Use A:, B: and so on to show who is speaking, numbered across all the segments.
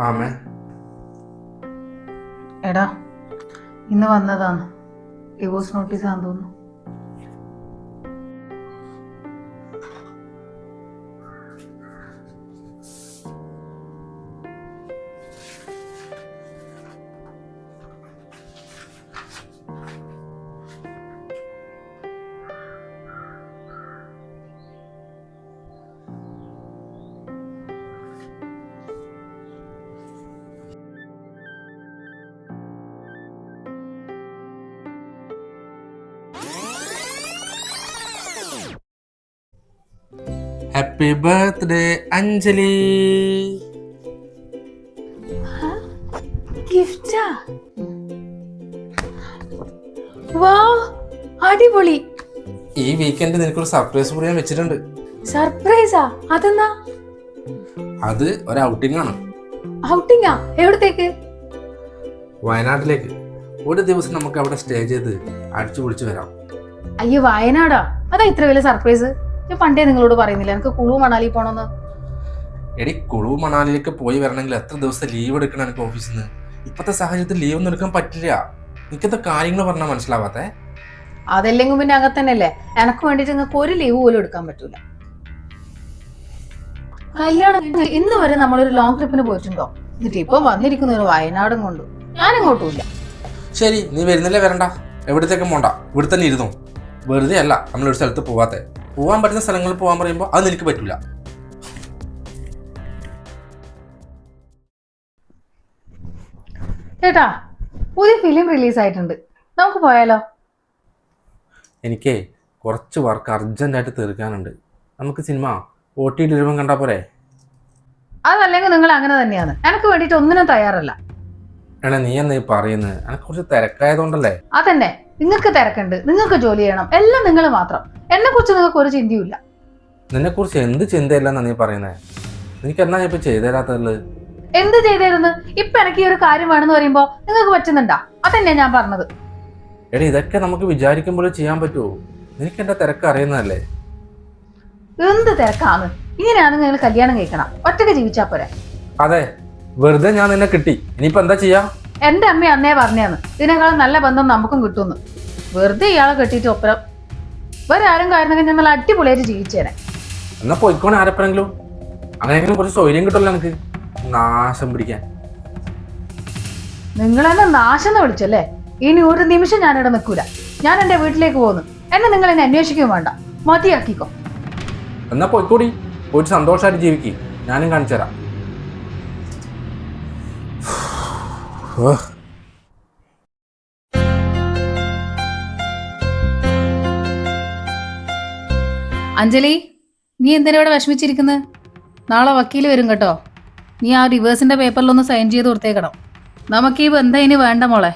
A: ആമേ. എടാ ഇന്ന് വന്നതാണ്. ഡിവോഴ്സ് നോട്ടീസ് ആണെന്ന് തോന്നുന്നു.
B: ഹാപ്പി ബർത്ത്ഡേ അഞ്ജലി
A: ഗിഫ്റ്റാ? വാ അടിപൊളി.
B: ഈ വീക്കെൻഡ് നിനക്കൊരു സർപ്രൈസ് കൂടി ഞാൻ വെച്ചിട്ടുണ്ട്.
A: സർപ്രൈസാ അതെന്നാ
B: അത് ഒരു ഔട്ടിംഗ് ആണ്.
A: ഔട്ടിംഗാ എവിടത്തേക്ക്?
B: വയനാട്ടിലേക്ക്. ഒരു ദിവസം നമുക്ക് അവിടെ സ്റ്റേ ചെയ്ത് അടിച്ചു പൊളിച്ചു വരാം.
A: അയ്യോ വയനാടാ? അതാ ഇത്ര വലിയ സർപ്രൈസ് ഞാൻ പണ്ടേ നിങ്ങളോട് പറയുന്നില്ല. എനിക്ക് കുളു മണാലി പോണോന്ന്.
B: എടി കുളു മണാലിയിലേക്ക് പോയി വരണമെങ്കിൽ എത്ര ദിവസം ലീവ് എടുക്കണം എനിക്ക് ഓഫീസിൽ നിന്ന് ഇപ്പോഴത്തെ സാഹചര്യത്തിൽ ലീവ് ഒന്നും എടുക്കാൻ പറ്റില്ല. എനിക്കത്തെ കാര്യങ്ങൾ പറഞ്ഞാൽ മനസ്സിലാവാത്തേ?
A: അതല്ലെങ്കിൽ പിന്നെ അങ്ങനെ തന്നെയല്ലേ എനക്ക് വേണ്ടിട്ട് നിങ്ങൾക്ക് ഒരു ലീവ് പോലും എടുക്കാൻ പറ്റൂല. കല്യാണം ഇന്ന് വരെ നമ്മളൊരു ലോങ് ട്രിപ്പിന് പോയിട്ടുണ്ടോ? എന്നിട്ട് ഇപ്പൊ വന്നിരിക്കുന്ന ഒരു വയനാടും കൊണ്ട്. ഞാനിങ്ങോട്ടുമില്ല
B: ശരി നീ വരുന്നില്ലേ വരണ്ട. എവിടത്തേക്കും പോണ്ട. ഇവിടെ തന്നെ ഇരുന്നു. വെറുതെ അല്ല നമ്മളൊരു സ്ഥലത്ത് പോവാത്തെ. പോവാൻ പറ്റുന്ന സ്ഥലങ്ങളിൽ പോകാൻ പറയുമ്പോൾ അത് എനിക്ക് പറ്റില്ല
A: ചേട്ടാ പുതിയ ഫിലിം റിലീസ് ആയിട്ടുണ്ട്. നമുക്ക് പോയാലോ?
B: എനിക്ക് കുറച്ച് വർക്ക് അർജന്റായിട്ട് തീർക്കാനുണ്ട്. നമുക്ക് സിനിമ ഒ ടി രൂപം കണ്ടാൽ പോരെ?
A: അതല്ലെങ്കിൽ നിങ്ങൾ അങ്ങനെ തന്നെയാണ്. എനക്ക് വേണ്ടിട്ട് ഒന്നിനും തയ്യാറല്ല.
B: എടാ നീ എന്നാ ഈ പറയുന്നത് എനിക്ക് കുറച്ച് തിരക്കായതുകൊണ്ടല്ലേ?
A: അതന്നെ. നിങ്ങൾക്ക് തിരക്കുണ്ട് നിങ്ങൾക്ക് ജോലി ചെയ്യണം എല്ലാം നിങ്ങൾ മാത്രം. എന്നെ കുറിച്ച് നിങ്ങൾക്ക് ഒരു ചിന്തയുമില്ല.
B: നിന്നെക്കുറിച്ച് എന്ത് ചിന്തയില്ലെന്നാണ് നീ പറയുന്നത് എനിക്ക് എന്നാ ഇപ്പൊ ചെയ്തു
A: എന്ത് ചെയ്തേരുന്നു? ഇപ്പൊ എനിക്ക് ഈ ഒരു കാര്യം വേണമെന്ന് പറയുമ്പോ നിങ്ങൾക്ക് പറ്റുന്നുണ്ടാ? അതന്നെയാ ഞാൻ പറഞ്ഞത്.
B: എടി ഇതൊക്കെ നമുക്ക് വിചാരിക്കുമ്പോൾ ചെയ്യാൻ പറ്റുമോ നിനക്ക് എന്റെ തിരക്ക് അറിയുന്നതല്ലേ?
A: എന്ത് തിരക്കാണ്? ഇങ്ങനെയാണ് നിങ്ങൾ കല്യാണം കഴിക്കണം. ഒറ്റയ്ക്ക് ജീവിച്ചാ പോരെ.
B: അതെ വെറുതെ ഞാൻ നിന്നെ കിട്ടി. ഇനിയിപ്പോ എന്താ ചെയ്യാ?
A: എന്റെ അമ്മ അന്നേ പറഞ്ഞാണ് ഇതിനേക്കാളും നല്ല ബന്ധം നമുക്കും കിട്ടുമെന്ന് വെറുതെ ഇയാളെ കെട്ടിയിട്ട് ഒപ്പരം. വേറെ ആരും കാരണങ്ങൾ ഞങ്ങൾ അടിപൊളിയായിട്ട് ജീവിച്ചേനെ.
B: എന്നാ പോയിക്കോണേ ആരപ്പെണെങ്കിലും അങ്ങനെയെങ്കിലും കുറച്ച് സൗകര്യം കിട്ടുമല്ലോ എനിക്ക് നാശം പിടിക്കാൻ.
A: നിങ്ങൾ എന്നെ നാശം എന്ന് വിളിച്ചല്ലേ? ഇനി ഒരു നിമിഷം ഞാനിവിടെ നിൽക്കൂല. ഞാൻ എന്റെ വീട്ടിലേക്ക് പോകുന്നു. എന്നെ നിങ്ങൾ എന്നെ അന്വേഷിക്കുകയും വേണ്ട. മതിയാക്കിക്കോ.
B: എന്നാ പോയിക്കൂടി. പോയിട്ട് സന്തോഷമായിട്ട് ജീവിക്കും. ഞാനും കാണിച്ചു തരാം
A: അഞ്ജലി നീ എന്തിനാ ഇവിടെ വിഷമിച്ചിരിക്കുന്നത് നാളെ വക്കീൽ വരും കേട്ടോ. നീ ആ റിവേഴ്സിന്റെ പേപ്പറിലൊന്ന് സൈൻ ചെയ്ത് കൊടുത്തേക്കണം. നമുക്ക് ഈ ബന്ധം ഇനി വേണ്ട മോളെ.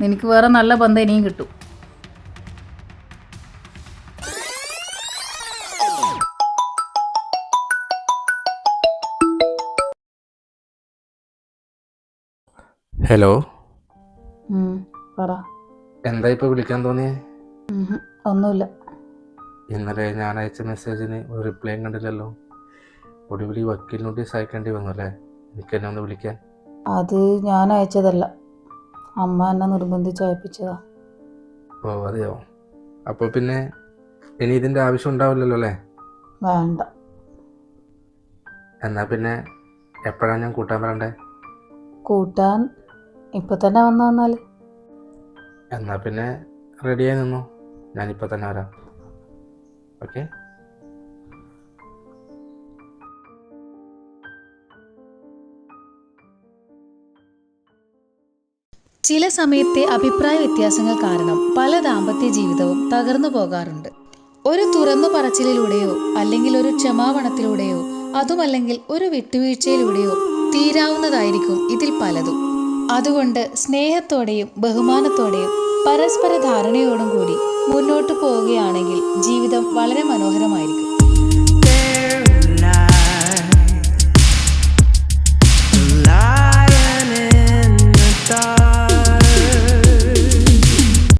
A: നിനക്ക് വേറെ നല്ല ബന്ധം ഇനിയും കിട്ടും.
B: ഹലോ
A: പറ.
B: എന്താ ഇപ്പൊ വിളിക്കാൻ തോന്നിയേ?
A: ഒന്നുമില്ല.
B: ഇന്നലെ ഞാൻ അയച്ച മെസ്സേജിന് ഒരു റിപ്ലൈയും കണ്ടില്ലല്ലോ. ഒടുവിൽ ഈ വക്കീൽ നോട്ടീസ് അയക്കേണ്ടി വന്നു അല്ലേ എനിക്ക് എന്നെ ഒന്ന് വിളിക്കാൻ.
A: അത് ഞാൻ അയച്ചതല്ല. അമ്മ എന്നെ നിർബന്ധിച്ച് അയപ്പിച്ചതാ.
B: ഓ അതെയോ? അപ്പോൾ പിന്നെ ഇനി ഇതിന്റെ ആവശ്യം ഉണ്ടാവില്ലല്ലോ അല്ലേ?
A: വേണ്ട.
B: എന്നാൽ പിന്നെ എപ്പോഴാണ് ഞാൻ കൂട്ടാൻ വരണ്ടേ?
A: കൂട്ടാൻ ഇപ്പൊ തന്നെ വന്നു വന്നാൽ
B: എന്നാ പിന്നെ റെഡിയായി നിന്നു? ഞാനിപ്പോ തന്നെ വരാം. ഓക്കെ
C: ചില സമയത്തെ അഭിപ്രായ വ്യത്യാസങ്ങൾ കാരണം പല ദാമ്പത്യ ജീവിതവും തകർന്നു പോകാറുണ്ട്. ഒരു തുറന്നു പറച്ചിലിലൂടെയോ അല്ലെങ്കിൽ ഒരു ക്ഷമാപണത്തിലൂടെയോ അതുമല്ലെങ്കിൽ ഒരു വിട്ടുവീഴ്ചയിലൂടെയോ തീരാവുന്നതായിരിക്കും ഇതിൽ പലതും. അതുകൊണ്ട് സ്നേഹത്തോടെയും ബഹുമാനത്തോടെയും പരസ്പര ധാരണയോടും കൂടി മുന്നോട്ടു പോവുകയാണെങ്കിൽ ജീവിതം വളരെ മനോഹരമായിരിക്കും.